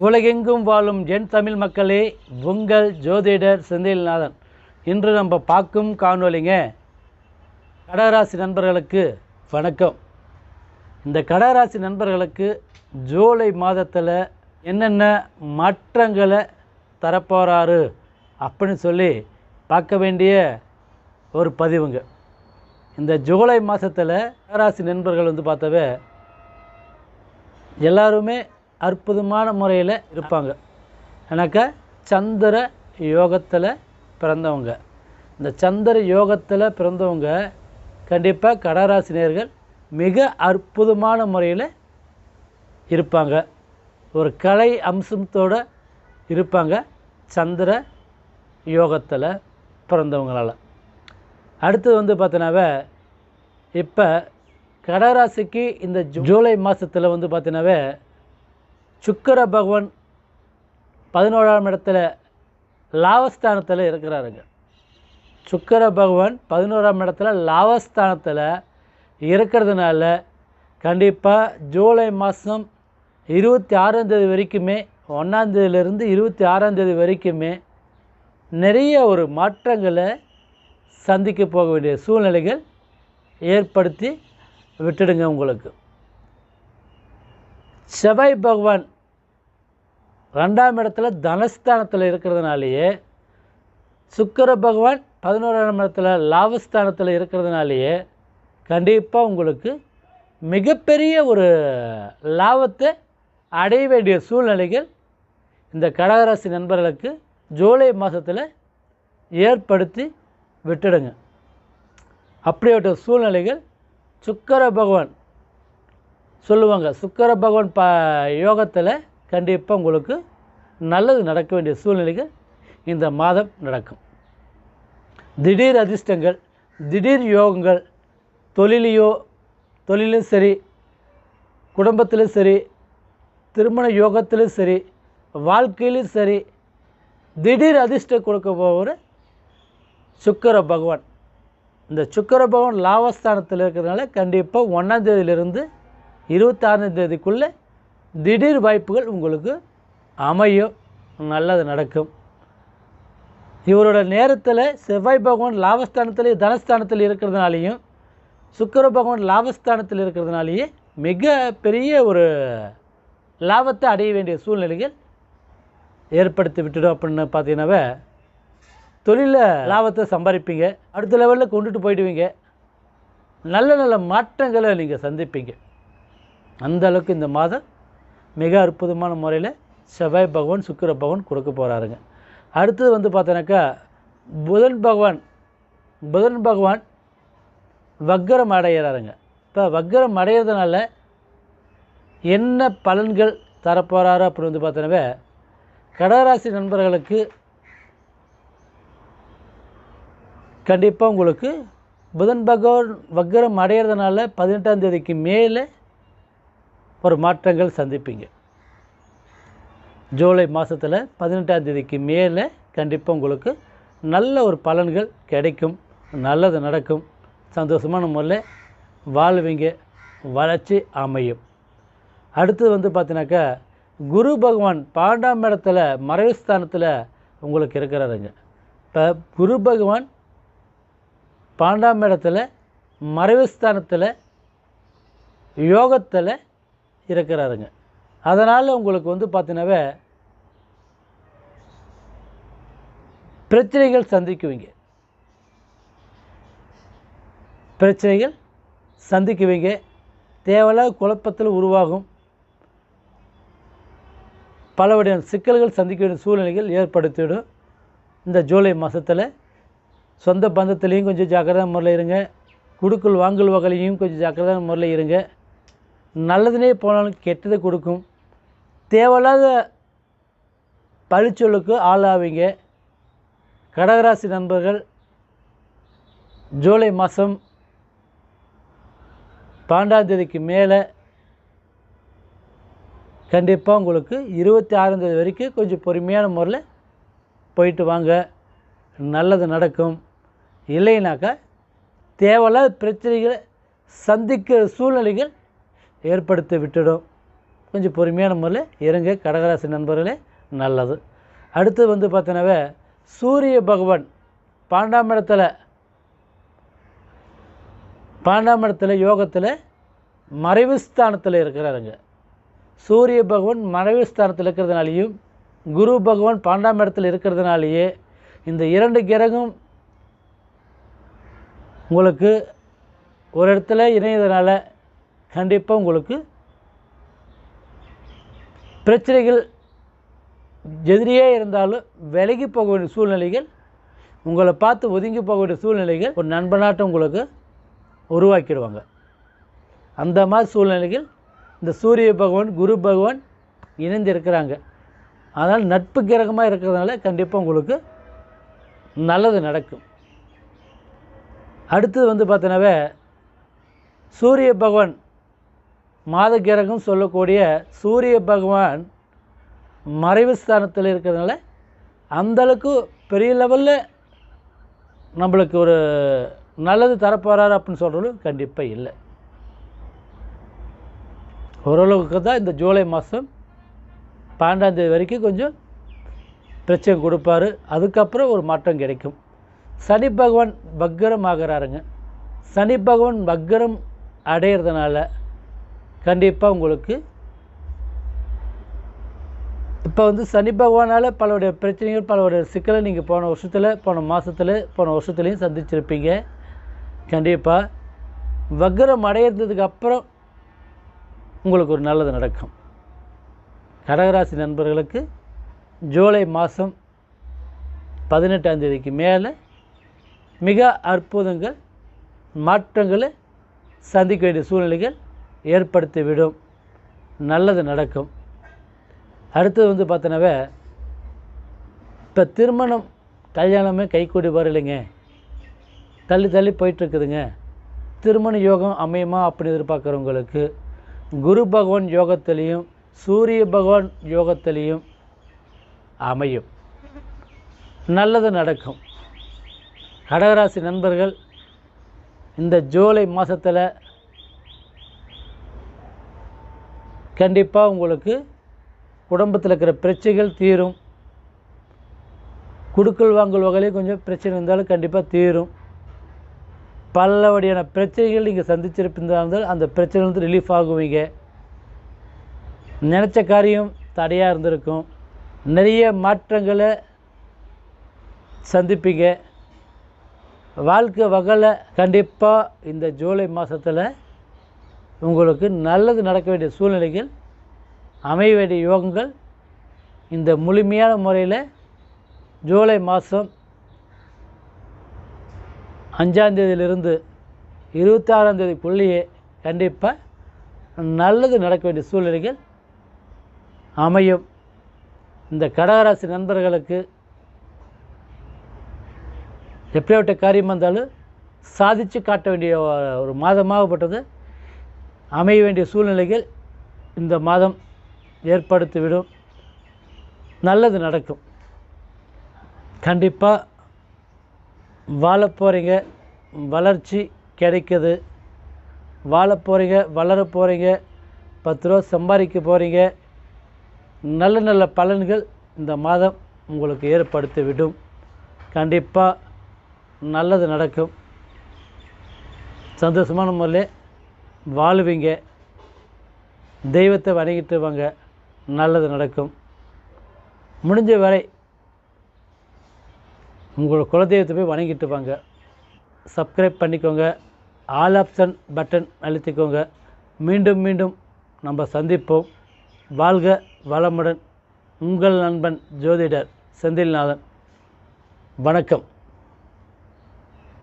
உலகெங்கும் வாழும் என் தமிழ் மக்களே உங்கள் ஜோதிடர் செந்தில்நாதன். இன்று நம்ம பார்க்கும் காணொளிங்க கடகராசி நண்பர்களுக்கு வணக்கம். இந்த கடகராசி நண்பர்களுக்கு ஜூலை மாதத்தில் என்னென்ன மாற்றங்களை தரப்போகிறாரு அப்படின்னு சொல்லி பார்க்க வேண்டிய ஒரு பதிவுங்க. இந்த ஜூலை மாதத்தில் கடகராசி நண்பர்கள் வந்து பார்த்தவே எல்லாருமே அற்புதமான முறையில் இருப்பாங்க. ஏன்னாக்கா சந்திர யோகத்தில் பிறந்தவங்க. இந்த சந்திர யோகத்தில் பிறந்தவங்க கண்டிப்பாக கடராசினியர்கள் மிக அற்புதமான முறையில் இருப்பாங்க. ஒரு கலை அம்சத்தோடு இருப்பாங்க சந்திர யோகத்தில் பிறந்தவங்களால். அடுத்தது வந்து பார்த்தீங்கன்னாவே இப்போ கடராசிக்கு இந்த ஜூ- ஜூலை மாதத்தில் வந்து பார்த்தீங்கன்னாவே சுக்கர பகவான் பதினோராம் இடத்துல லாவஸ்தானத்தில் இருக்கிறாருங்க. சுக்கர பகவான் பதினோராம் இடத்துல லாவஸ்தானத்தில் இருக்கிறதுனால கண்டிப்பாக ஜூலை மாதம் இருபத்தி ஆறாந்தேதி வரைக்குமே ஒன்றாந்தேதியிலேருந்து இருபத்தி ஆறாந்தேதி வரைக்குமே நிறைய ஒரு மாற்றங்களை சந்திக்க போக வேண்டிய சூழ்நிலைகள் ஏற்படுத்தி விட்டுடுங்க உங்களுக்கு. செவ்வாய் பகவான் ரெண்டாம் இடத்துல தனஸ்தானத்தில் இருக்கிறதுனாலேயே சுக்கர பகவான் பதினோராம் இடத்துல லாபஸ்தானத்தில் இருக்கிறதுனாலேயே கண்டிப்பாக உங்களுக்கு மிகப்பெரிய ஒரு லாபத்தை அடைய வேண்டிய சூழ்நிலைகள் இந்த கடகராசி நண்பர்களுக்கு ஜூலை மாதத்தில் ஏற்படுத்தி விட்டுடுங்க. அப்படிப்பட்ட சூழ்நிலைகள் சுக்கர பகவான் சொல்லுவாங்க. சுக்கர பகவான் ப யோகத்தில் கண்டிப்பாக உங்களுக்கு நல்லது நடக்க வேண்டிய சூழ்நிலைகள் இந்த மாதம் நடக்கும். திடீர் அதிர்ஷ்டங்கள் திடீர் யோகங்கள் தொழிலையோ தொழிலும் சரி குடும்பத்திலும் சரி திருமண யோகத்திலும் சரி வாழ்க்கையிலும் சரி திடீர் அதிர்ஷ்டம் கொடுக்க போகிற சுக்கிர பகவான். இந்த சுக்கிர பகவான் லாபஸ்தானத்தில் இருக்கிறதுனால கண்டிப்பாக ஒன்றாந்தேதியிலிருந்து இருபத்தாறாந்தேதிக்குள்ளே இருபத்தாறாம் தேதிக்குள்ளே திடீர் வாய்ப்புகள் உங்களுக்கு அமையும். நல்லது நடக்கும். இவரோட நேரத்தில் செவ்வாய் பகவான் லாபஸ்தானத்துலேயும் தனஸ்தானத்தில் இருக்கிறதுனாலையும் சுக்கர பகவான் லாபஸ்தானத்தில் இருக்கிறதுனாலேயே மிக பெரிய ஒரு லாபத்தை அடைய வேண்டிய சூழ்நிலைகள் ஏற்படுத்தி விட்டுடும் அப்படின்னு பார்த்தீங்கன்னாவே தொழிலில் லாபத்தை சம்பாதிப்பீங்க. அடுத்த லெவலில் கொண்டுட்டு போயிடுவீங்க. நல்ல நல்ல மாற்றங்களை நீங்கள் சந்திப்பீங்க. அந்த அளவுக்கு இந்த மாதம் மிக அற்புதமான முறையில் செவ்வாய் பகவான் சுக்கிர பகவான் கொடுக்க போகிறாருங்க அடுத்தது வந்து பார்த்தோன்னாக்கா புதன் பகவான் புதன் பகவான் வக்கரம் அடைகிறாருங்க இப்போ வக்கரம் அடையிறதுனால என்ன பலன்கள் தரப்போகிறாரு அப்படின்னு வந்து பார்த்தோன்னாவே கடகராசி நண்பர்களுக்கு கண்டிப்பாக உங்களுக்கு புதன் பகவான் வக்கரம் அடையிறதுனால பதினெட்டாம் தேதிக்கு மேலே ஒரு மாற்றங்கள் சந்திப்பீங்க. ஜூலை மாதத்தில் பதினெட்டாம் தேதிக்கு மேலே கண்டிப்பாக உங்களுக்கு நல்ல ஒரு பலன்கள் கிடைக்கும். நல்லது நடக்கும். சந்தோஷமான முறையில் வாழ்வீங்க. வளர்ச்சி அமையும். அடுத்தது வந்து பார்த்தீங்கன்னாக்கா குரு பகவான் பாண்டாம் இடத்துல மறைவு ஸ்தானத்தில் உங்களுக்கு இருக்கிறாருங்க. இப்போ குரு பகவான் பாண்டாம் இடத்துல மறைவு ஸ்தானத்தில் யோகத்தில் இருக்கிறாருங்க. அதனால் உங்களுக்கு வந்து பார்த்தீங்கன்னாவே பிரச்சனைகள் சந்திக்குவீங்க. பிரச்சனைகள் சந்திக்குவீங்க. தேவையில்லாத குழப்பத்தில் உருவாகும். பல வகையான சிக்கல்கள் சந்திக்க வேண்டிய சூழ்நிலைகள் ஏற்படுத்திவிடும். இந்த ஜூலை மாதத்தில் சொந்த பந்தத்துலேயும் கொஞ்சம் ஜாக்கிரதை முறையில் இருங்க. குடுக்கல் வாங்கல் வகையிலையும் கொஞ்சம் ஜாக்கிரதான முறையில் இருங்க. நல்லதுனே போனாலும் கெட்டதை கொடுக்கும். தேவையில்லாத பழிச்சொல்லுக்கு ஆளாவீங்க. கடகராசி நண்பர்கள் ஜூலை மாதம் பன்னெண்டாம் தேதிக்கு மேலே கண்டிப்பாக உங்களுக்கு இருபத்தி ஆறாம் தேதி வரைக்கும் கொஞ்சம் பொறுமையான முறையில் போயிட்டு வாங்க. நல்லது நடக்கும். இல்லைனாக்கா தேவையில்லாத பிரச்சனைகளை சந்திக்கிற சூழ்நிலைகள் ஏற்படுத்தி விட்டுடும். கொஞ்சம் பொறுமையான முறையில் இருங்க கடகராசி நண்பர்களே நல்லது. அடுத்து வந்து பார்த்தீங்கன்னாவே சூரிய பகவான் பன்னெண்டாம் இடத்துல பன்னெண்டாம் இடத்துல யோகத்தில் மறைவு ஸ்தானத்தில் இருக்கிறாருங்க. சூரிய பகவான் மறைவு ஸ்தானத்தில் இருக்கிறதுனாலையும் குரு பகவான் பன்னெண்டாம் இடத்துல இருக்கிறதுனாலேயே இந்த இரண்டு கிரகம் உங்களுக்கு ஒரு இடத்துல இணையதுனால கண்டிப்பாக உங்களுக்கு பிரச்சனைகள் எதிரியே இருந்தாலும் விலகி போக வேண்டிய சூழ்நிலைகள் உங்களை பார்த்து ஒதுங்கி போக வேண்டிய சூழ்நிலைகள் ஒரு நண்பனாட்டம் உங்களுக்கு உருவாக்கிடுவாங்க. அந்த மாதிரி சூழ்நிலைகள் இந்த சூரிய பகவான் குரு பகவான் இணைந்து இருக்கிறாங்க அதனால் நட்பு கிரகமாக இருக்கிறதுனால கண்டிப்பாக உங்களுக்கு நல்லது நடக்கும். அடுத்தது வந்து பார்த்தீங்கன்னாவே சூரிய பகவான் மாத கிரகம் சொல்லக்கூடிய சூரிய பகவான் மறைவு ஸ்தானத்தில் இருக்கிறதுனால அந்தளவுக்கு பெரிய லெவலில் நம்மளுக்கு ஒரு நல்லது தரப்போகிறார் அப்படின்னு சொல்கிறது கண்டிப்பாக இல்லை. ஓரளவுக்கு தான் இந்த ஜூலை மாதம் பன்னெண்டாந்தேதி வரைக்கும் கொஞ்சம் பிரச்சனை கொடுப்பாரு. அதுக்கப்புறம் ஒரு மாற்றம் கிடைக்கும். சனி பகவான் பக்கரம் ஆகிறாருங்க. சனி பகவான் பக்கரம் அடையிறதுனால கண்டிப்பாக உங்களுக்கு. இப்போ வந்து சனி பகவானால் பலருடைய பிரச்சனைகள் பலருடைய சிக்கலை நீங்கள் போன வருஷத்தில் போன மாதத்தில் போன வருஷத்துலேயும் சந்திச்சிருப்பீங்க. கண்டிப்பாக வக்கரம் அடையிறதுக்கு அப்புறம் உங்களுக்கு ஒரு நல்லது நடக்கும். கடகராசி நண்பர்களுக்கு ஜூலை மாதம் பதினெட்டாம் தேதிக்கு மேலே மிக அற்புதங்கள் மாற்றங்களை சந்திக்க வேண்டிய சூழ்நிலைகள் ஏற்படுத்திவிடும். நல்லது நடக்கும். அடுத்தது வந்து பார்த்தோன்னாவே இப்போ திருமணம் கல்யாணமே கைக்கூடி வரலைங்க தள்ளி தள்ளி போயிட்டுருக்குதுங்க. திருமண யோகம் அமையுமா அப்படின்னு எதிர்பார்க்குறவங்களுக்கு குரு பகவான் யோகத்திலையும் சூரிய பகவான் யோகத்திலையும் அமையும். நல்லது நடக்கும். கடகராசி நண்பர்கள் இந்த ஜூலை மாதத்தில் கண்டிப்பாக உங்களுக்கு குடும்பத்தில் இருக்கிற பிரச்சனைகள் தீரும். குடுக்கல் வாங்கல் வகையிலே கொஞ்சம் பிரச்சனை இருந்தாலும் கண்டிப்பாக தீரும். பல வகையான பிரச்சனைகள் நீங்கள் சந்திச்சிருப்பிருந்தால் அந்த பிரச்சனைலேருந்து ரிலீஃப் ஆகுவீங்க. நினச்ச காரியம் தடையாக இருந்திருக்கும். நிறைய மாற்றங்களை சந்திப்பீங்க. வாழ்க்கை வகையில் கண்டிப்பாக இந்த ஜூலை மாதத்தில் உங்களுக்கு நல்லது நடக்க வேண்டிய சூழ்நிலைகள் அமைய வேண்டிய யோகங்கள் இந்த முழுமையான முறையில் ஜூலை மாதம் அஞ்சாந்தேதியிலிருந்து இருபத்தாறாந்தேதி புள்ளியே கண்டிப்பாக நல்லது நடக்க வேண்டிய சூழ்நிலைகள் அமையும். இந்த கடகராசி நண்பர்களுக்கு எப்படியாப்பட்ட காரியம் வந்தாலும் சாதித்து காட்ட வேண்டிய ஒரு மாதமாகப்பட்டது அமைய வேண்டிய சூழ்நிலைகள் இந்த மாதம் ஏற்படுத்திவிடும். நல்லது நடக்கும். கண்டிப்பாக வாழ போகிறீங்க வளர்ச்சி கிடைக்குது. வாழ போகிறீங்க வளர போகிறீங்க பத்து ரூபா சம்பாதிக்க போகிறீங்க நல்ல நல்ல பலன்கள் இந்த மாதம் உங்களுக்கு ஏற்படுத்தி விடும் கண்டிப்பாக நல்லது நடக்கும். சந்தோஷமான முறையில் வாழுவீங்க. தெய்வத்தை வணங்கிட்டு வாங்க நல்லது நடக்கும். முடிஞ்ச வரை உங்களோட குலதெய்வத்தை போய் வணங்கிட்டு வாங்க சப்ஸ்கிரைப் பண்ணிக்கோங்க. ஆல் ஆப்ஷன் பட்டன் அழுத்திக்கோங்க. மீண்டும் மீண்டும் நம்ம சந்திப்போம். வாழ்க வளமுடன். உங்கள் நண்பன் ஜோதிடர் செந்தில்நாதன். வணக்கம்.